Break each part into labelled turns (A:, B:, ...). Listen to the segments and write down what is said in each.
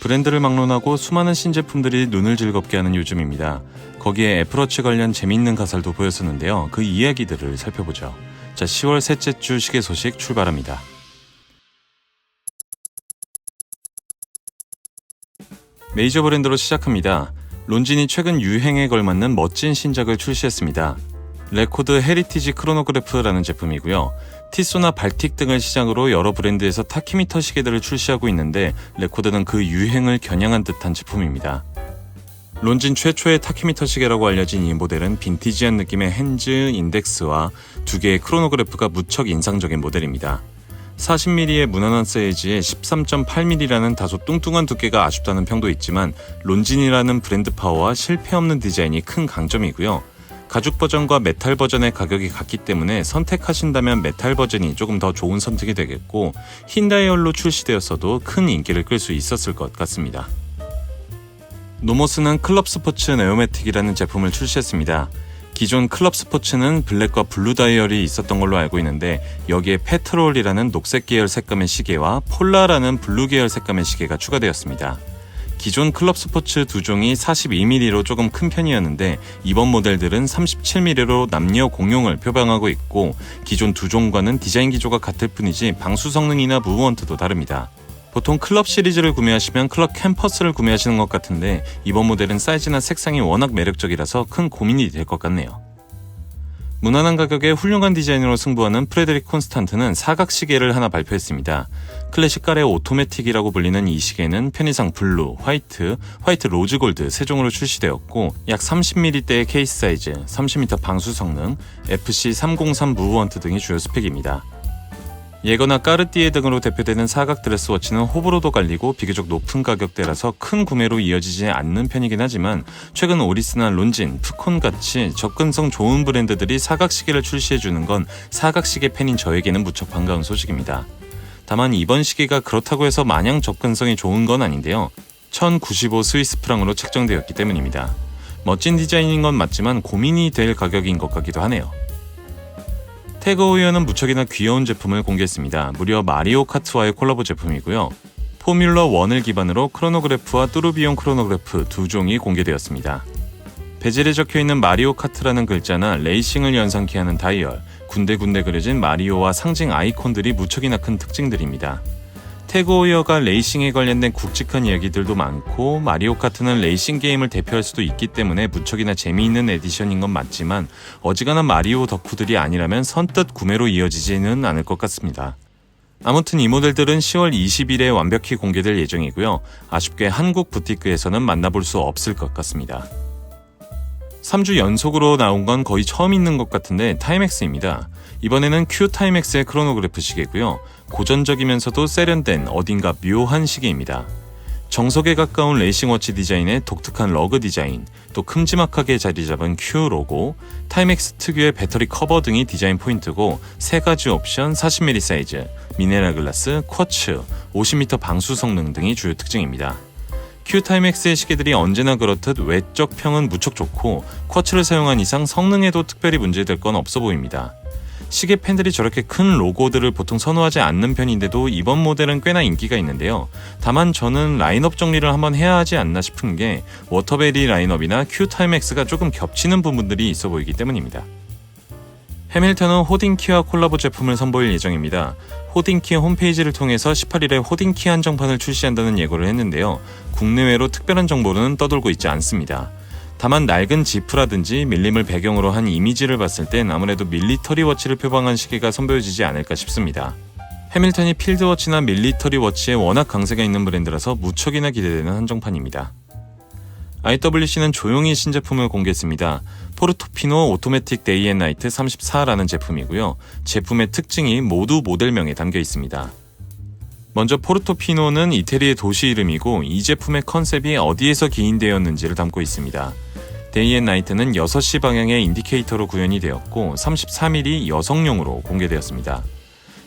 A: 브랜드를 막론하고 수많은 신제품들이 눈을 즐겁게 하는 요즘입니다. 거기에 애플워치 관련 재미있는 가설도 보였었는데요. 그 이야기들을 살펴보죠. 자, 10월 셋째 주 시계 소식 출발합니다. 메이저 브랜드로 시작합니다. 론진이 최근 유행에 걸맞는 멋진 신작을 출시했습니다. 레코드 헤리티지 크로노그래프라는 제품이고요. 티소나 발틱 등을 시작으로 여러 브랜드에서 타키미터 시계들을 출시하고 있는데 레코드는 그 유행을 겨냥한 듯한 제품입니다. 론진 최초의 타키미터 시계라고 알려진 이 모델은 빈티지한 느낌의 핸즈 인덱스와 두 개의 크로노그래프가 무척 인상적인 모델입니다. 40mm의 무난한 사이즈에 13.8mm라는 다소 뚱뚱한 두께가 아쉽다는 평도 있지만 론진이라는 브랜드 파워와 실패 없는 디자인이 큰 강점이고요. 가죽 버전과 메탈 버전의 가격이 같기 때문에 선택하신다면 메탈 버전이 조금 더 좋은 선택이 되겠고 흰 다이얼로 출시되었어도 큰 인기를 끌 수 있었을 것 같습니다. 노모스는 클럽 스포츠 네오매틱이라는 제품을 출시했습니다. 기존 클럽 스포츠는 블랙과 블루 다이얼이 있었던 걸로 알고 있는데 여기에 페트롤이라는 녹색 계열 색감의 시계와 폴라라는 블루 계열 색감의 시계가 추가되었습니다. 기존 클럽 스포츠 두 종이 42mm로 조금 큰 편이었는데 이번 모델들은 37mm로 남녀 공용을 표방하고 있고 기존 두 종과는 디자인 기조가 같을 뿐이지 방수 성능이나 무브먼트도 다릅니다. 보통 클럽 시리즈를 구매하시면 클럽 캠퍼스를 구매하시는 것 같은데 이번 모델은 사이즈나 색상이 워낙 매력적이라서 큰 고민이 될 것 같네요. 무난한 가격에 훌륭한 디자인으로 승부하는 프레드릭 콘스탄트는 사각 시계를 하나 발표했습니다. 클래식깔의 오토매틱이라고 불리는 이 시계는 편의상 블루, 화이트, 화이트 로즈 골드 세 종으로 출시되었고 약 30mm대의 케이스 사이즈, 30m 방수 성능, FC303 무브먼트 등이 주요 스펙입니다. 예거나 까르띠에 등으로 대표되는 사각 드레스워치는 호불호도 갈리고 비교적 높은 가격대라서 큰 구매로 이어지지 않는 편이긴 하지만 최근 오리스나 론진, 푸콘 같이 접근성 좋은 브랜드들이 사각 시계를 출시해주는 건 사각 시계 팬인 저에게는 무척 반가운 소식입니다. 다만 이번 시계가 그렇다고 해서 마냥 접근성이 좋은 건 아닌데요. 1095 스위스 프랑으로 책정되었기 때문입니다. 멋진 디자인인 건 맞지만 고민이 될 가격인 것 같기도 하네요. 태그오이어는 무척이나 귀여운 제품을 공개했습니다. 무려 마리오 카트와의 콜라보 제품이고요. 포뮬러 1을 기반으로 크로노그래프와 뚜루비온 크로노그래프 두 종이 공개되었습니다. 베젤에 적혀있는 마리오 카트라는 글자나 레이싱을 연상케 하는 다이얼, 군데군데 그려진 마리오와 상징 아이콘들이 무척이나 큰 특징들입니다. 태그오이어가 레이싱에 관련된 굵직한 이야기들도 많고 마리오 카트는 레이싱 게임을 대표할 수도 있기 때문에 무척이나 재미있는 에디션인 건 맞지만 어지간한 마리오 덕후들이 아니라면 선뜻 구매로 이어지지는 않을 것 같습니다. 아무튼 이 모델들은 10월 20일에 완벽히 공개될 예정이고요. 아쉽게 한국 부티크에서는 만나볼 수 없을 것 같습니다. 3주 연속으로 나온 건 거의 처음 있는 것 같은데 타임엑스입니다. 이번에는 큐 타임엑스의 크로노그래프 시계고요. 고전적이면서도 세련된 어딘가 묘한 시계입니다. 정석에 가까운 레이싱워치 디자인의 독특한 러그 디자인, 또 큼지막하게 자리 잡은 Q 로고, 타임엑스 특유의 배터리 커버 등이 디자인 포인트고 세 가지 옵션 40mm 사이즈, 미네랄 글라스, 쿼츠, 50m 방수 성능 등이 주요 특징입니다. 큐타임엑스의 시계들이 언제나 그렇듯 외적 평은 무척 좋고 쿼츠를 사용한 이상 성능에도 특별히 문제될 건 없어 보입니다. 시계 팬들이 저렇게 큰 로고들을 보통 선호하지 않는 편인데도 이번 모델은 꽤나 인기가 있는데요. 다만 저는 라인업 정리를 한번 해야 하지 않나 싶은 게 워터베리 라인업이나 큐타임엑스가 조금 겹치는 부분들이 있어 보이기 때문입니다. 해밀턴은 호딩키와 콜라보 제품을 선보일 예정입니다. 호딩키 홈페이지를 통해서 18일에 호딩키 한정판을 출시한다는 예고를 했는데요. 국내외로 특별한 정보는 떠돌고 있지 않습니다. 다만 낡은 지프라든지 밀림을 배경으로 한 이미지를 봤을 땐 아무래도 밀리터리 워치를 표방한 시계가 선보여지지 않을까 싶습니다. 해밀턴이 필드워치나 밀리터리 워치에 워낙 강세가 있는 브랜드라서 무척이나 기대되는 한정판입니다. IWC는 조용히 신제품을 공개했습니다. 포르토피노 오토매틱 데이 앤 나이트 34라는 제품이고요. 제품의 특징이 모두 모델명에 담겨 있습니다. 먼저 포르토피노는 이태리의 도시 이름이고 이 제품의 컨셉이 어디에서 기인되었는지를 담고 있습니다. 데이 앤 나이트는 6시 방향의 인디케이터로 구현이 되었고 33mm 여성용으로 공개되었습니다.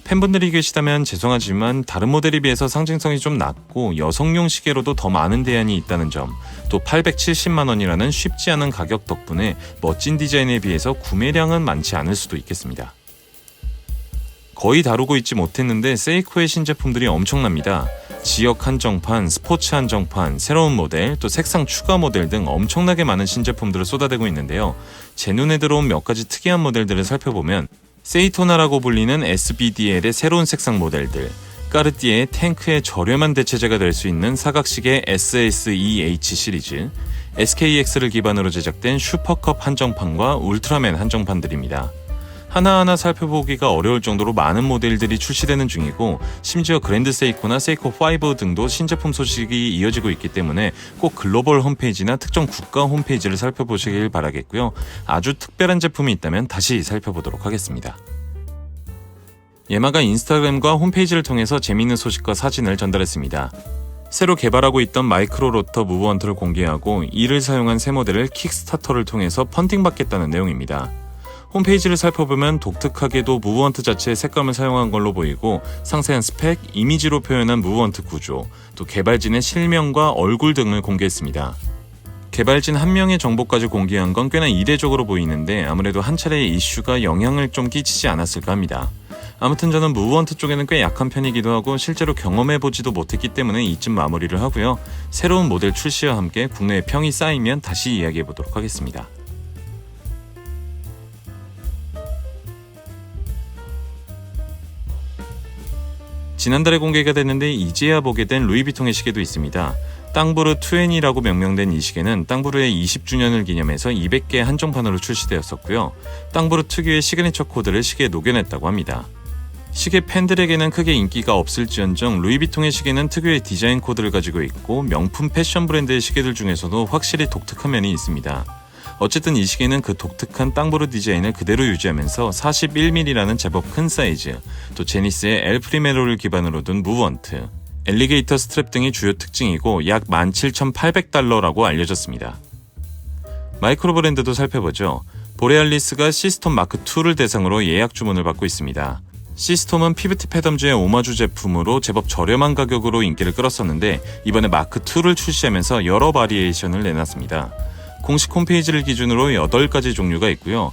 A: 팬분들이 계시다면 죄송하지만 다른 모델에 비해서 상징성이 좀 낮고 여성용 시계로도 더 많은 대안이 있다는 점, 또 870만 원이라는 쉽지 않은 가격 덕분에 멋진 디자인에 비해서 구매량은 많지 않을 수도 있겠습니다. 거의 다루고 있지 못했는데 세이코의 신제품들이 엄청납니다. 지역 한정판, 스포츠 한정판, 새로운 모델, 또 색상 추가 모델 등 엄청나게 많은 신제품들을 쏟아내고 있는데요. 제 눈에 들어온 몇 가지 특이한 모델들을 살펴보면 세이토나라고 불리는 SBDL의 새로운 색상 모델들, 까르띠에의 탱크의 저렴한 대체제가 될 수 있는 사각식의 SSEH 시리즈, SKX를 기반으로 제작된 슈퍼컵 한정판과 울트라맨 한정판들입니다. 하나하나 살펴보기가 어려울 정도로 많은 모델들이 출시되는 중이고 심지어 그랜드 세이코나 세이코 5 등도 신제품 소식이 이어지고 있기 때문에 꼭 글로벌 홈페이지나 특정 국가 홈페이지를 살펴보시길 바라겠고요. 아주 특별한 제품이 있다면 다시 살펴보도록 하겠습니다. 예마가 인스타그램과 홈페이지를 통해서 재미있는 소식과 사진을 전달했습니다. 새로 개발하고 있던 마이크로 로터 무브원트를 공개하고 이를 사용한 새 모델을 킥스타터를 통해서 펀딩받겠다는 내용입니다. 홈페이지를 살펴보면 독특하게도 무브원트 자체의 색감을 사용한 걸로 보이고 상세한 스펙, 이미지로 표현한 무브원트 구조, 또 개발진의 실명과 얼굴 등을 공개했습니다. 개발진 한 명의 정보까지 공개한 건 꽤나 이례적으로 보이는데 아무래도 한 차례의 이슈가 영향을 좀 끼치지 않았을까 합니다. 아무튼 저는 무브원트 쪽에는 꽤 약한 편이기도 하고 실제로 경험해보지도 못했기 때문에 이쯤 마무리를 하고요. 새로운 모델 출시와 함께 국내에 평이 쌓이면 다시 이야기해보도록 하겠습니다. 지난달에 공개가 됐는데 이제야 보게 된 루이비통의 시계도 있습니다. 땅부르 20라고 명명된 이 시계는 땅부르의 20주년을 기념해서 200개 한정판으로 출시되었었고요. 땅부르 특유의 시그니처 코드를 시계에 녹여냈다고 합니다. 시계 팬들에게는 크게 인기가 없을지언정 루이비통의 시계는 특유의 디자인 코드를 가지고 있고 명품 패션 브랜드의 시계들 중에서도 확실히 독특한 면이 있습니다. 어쨌든 이 시계는 그 독특한 땅보르 디자인을 그대로 유지하면서 41mm라는 제법 큰 사이즈, 또 제니스의 엘 프리메로를 기반으로 둔 무원트, 엘리게이터 스트랩 등이 주요 특징이고 약 17,800달러라고 알려졌습니다. 마이크로 브랜드도 살펴보죠. 보레알리스가 시스톰 마크2를 대상으로 예약 주문을 받고 있습니다. 시스톰은 피브티 패덤즈의 오마주 제품으로 제법 저렴한 가격으로 인기를 끌었었는데 이번에 마크2를 출시하면서 여러 바리에이션을 내놨습니다. 공식 홈페이지를 기준으로 8가지 종류가 있고요.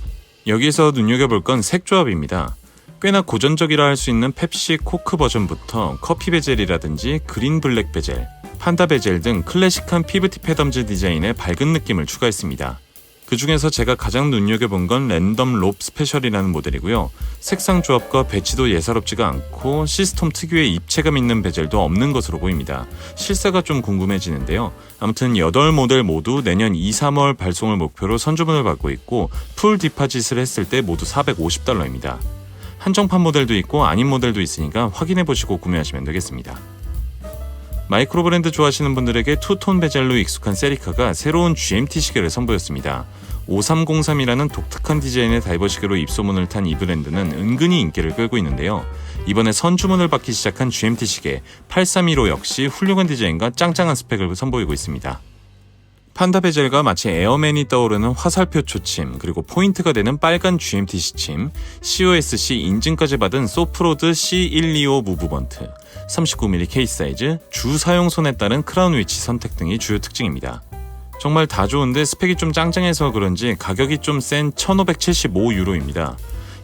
A: 여기서 눈여겨볼 건 색조합입니다. 꽤나 고전적이라 할 수 있는 펩시 코크 버전부터 커피 베젤이라든지 그린 블랙 베젤, 판다 베젤 등 클래식한 피브티 패덤즈 디자인의 밝은 느낌을 추가했습니다. 그 중에서 제가 가장 눈여겨본 건 랜덤 롭 스페셜이라는 모델이고요. 색상 조합과 배치도 예사롭지가 않고 시스템 특유의 입체감 있는 베젤도 없는 것으로 보입니다. 실사가 좀 궁금해지는데요. 아무튼 8모델 모두 내년 2, 3월 발송을 목표로 선주문을 받고 있고 풀 디파짓을 했을 때 모두 450달러입니다. 한정판 모델도 있고 아닌 모델도 있으니까 확인해 보시고 구매하시면 되겠습니다. 마이크로 브랜드 좋아하시는 분들에게 투톤 베젤로 익숙한 세리카가 새로운 GMT 시계를 선보였습니다. 5303이라는 독특한 디자인의 다이버 시계로 입소문을 탄 이 브랜드는 은근히 인기를 끌고 있는데요. 이번에 선주문을 받기 시작한 GMT 시계 8315 역시 훌륭한 디자인과 짱짱한 스펙을 선보이고 있습니다. 판다 베젤과 마치 에어맨이 떠오르는 화살표 초침, 그리고 포인트가 되는 빨간 GMT 시침, COSC 인증까지 받은 소프로드 C125 무브번트, 39mm 케이스 사이즈, 주 사용 손에 따른 크라운 위치 선택 등이 주요 특징입니다. 정말 다 좋은데 스펙이 좀 짱짱해서 그런지 가격이 좀 센 1575유로입니다.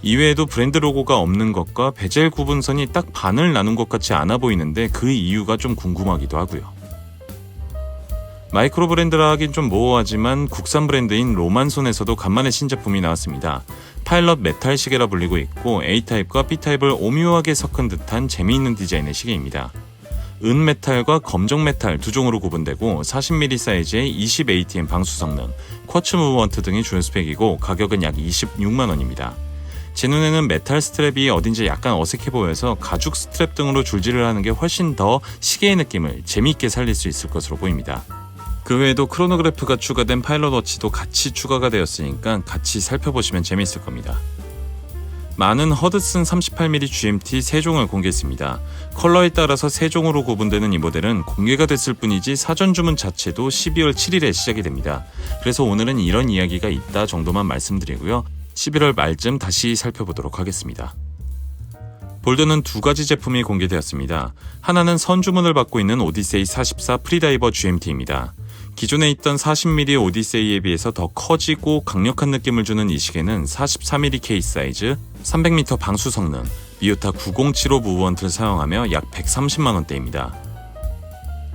A: 이외에도 브랜드 로고가 없는 것과 베젤 구분선이 딱 반을 나눈 것 같이 않아 보이는데 그 이유가 좀 궁금하기도 하고요. 마이크로 브랜드라 하긴 좀 모호하지만 국산 브랜드인 로만손에서도 간만에 신제품이 나왔습니다. 파일럿 메탈 시계라 불리고 있고 A타입과 B타입을 오묘하게 섞은 듯한 재미있는 디자인의 시계입니다. 은 메탈과 검정 메탈 두 종으로 구분되고 40mm 사이즈의 20 ATM 방수 성능, 쿼츠 무브먼트 등이 주요 스펙이고 가격은 약 26만 원입니다. 제 눈에는 메탈 스트랩이 어딘지 약간 어색해 보여서 가죽 스트랩 등으로 줄질을 하는 게 훨씬 더 시계의 느낌을 재미있게 살릴 수 있을 것으로 보입니다. 그 외에도 크로노그래프가 추가된 파일럿 워치도 같이 추가가 되었으니까 같이 살펴보시면 재미있을 겁니다. 많은 허드슨 38mm GMT 3종을 공개했습니다. 컬러에 따라서 3종으로 구분되는 이 모델은 공개가 됐을 뿐이지 사전 주문 자체도 12월 7일에 시작이 됩니다. 그래서 오늘은 이런 이야기가 있다 정도만 말씀드리고요. 11월 말쯤 다시 살펴보도록 하겠습니다. 볼드는 두 가지 제품이 공개되었습니다. 하나는 선 주문을 받고 있는 오디세이 44 프리다이버 GMT입니다. 기존에 있던 40mm 오디세이에 비해서 더 커지고 강력한 느낌을 주는 이 시계는 43mm 케이스 사이즈, 300m 방수 성능, 미우타 9075 무브원트를 사용하며 약 130만 원대입니다.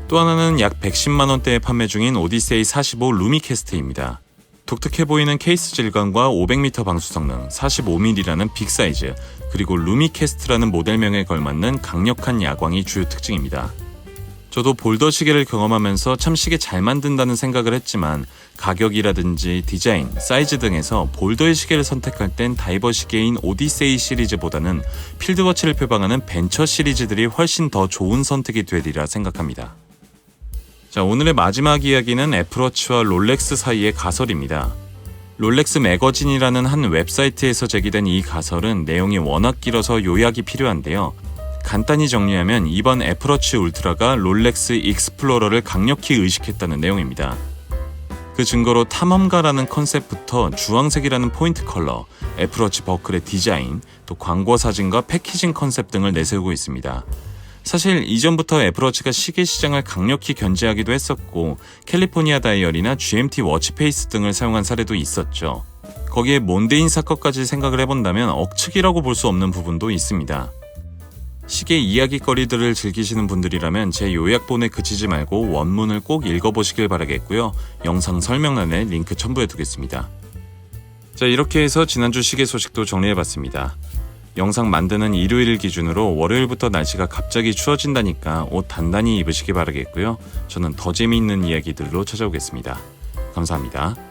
A: 또 하나는 약 110만 원대에 판매 중인 오디세이 45 루미캐스트입니다. 독특해 보이는 케이스 질감과 500m 방수 성능, 45mm라는 빅 사이즈, 그리고 루미캐스트라는 모델명에 걸맞는 강력한 야광이 주요 특징입니다. 저도 볼더 시계를 경험하면서 참 시계 잘 만든다는 생각을 했지만 가격이라든지 디자인, 사이즈 등에서 볼더의 시계를 선택할 땐 다이버 시계인 오디세이 시리즈보다는 필드워치를 표방하는 벤처 시리즈들이 훨씬 더 좋은 선택이 되리라 생각합니다. 자, 오늘의 마지막 이야기는 애플워치와 롤렉스 사이의 가설입니다. 롤렉스 매거진이라는 한 웹사이트에서 제기된 이 가설은 내용이 워낙 길어서 요약이 필요한데요. 간단히 정리하면 이번 애플워치 울트라가 롤렉스 익스플로러를 강력히 의식했다는 내용입니다. 그 증거로 탐험가라는 컨셉부터 주황색이라는 포인트 컬러, 애플워치 버클의 디자인, 또 광고 사진과 패키징 컨셉 등을 내세우고 있습니다. 사실 이전부터 애플워치가 시계 시장을 강력히 견제하기도 했었고 캘리포니아 다이어리나 GMT 워치페이스 등을 사용한 사례도 있었죠. 거기에 몬데인 사건까지 생각을 해본다면 억측이라고 볼 수 없는 부분도 있습니다. 시계 이야기거리들을 즐기시는 분들이라면 제 요약본에 그치지 말고 원문을 꼭 읽어보시길 바라겠고요. 영상 설명란에 링크 첨부해 두겠습니다. 자, 이렇게 해서 지난주 시계 소식도 정리해봤습니다. 영상 만드는 일요일 기준으로 월요일부터 날씨가 갑자기 추워진다니까 옷 단단히 입으시기 바라겠고요. 저는 더 재미있는 이야기들로 찾아오겠습니다. 감사합니다.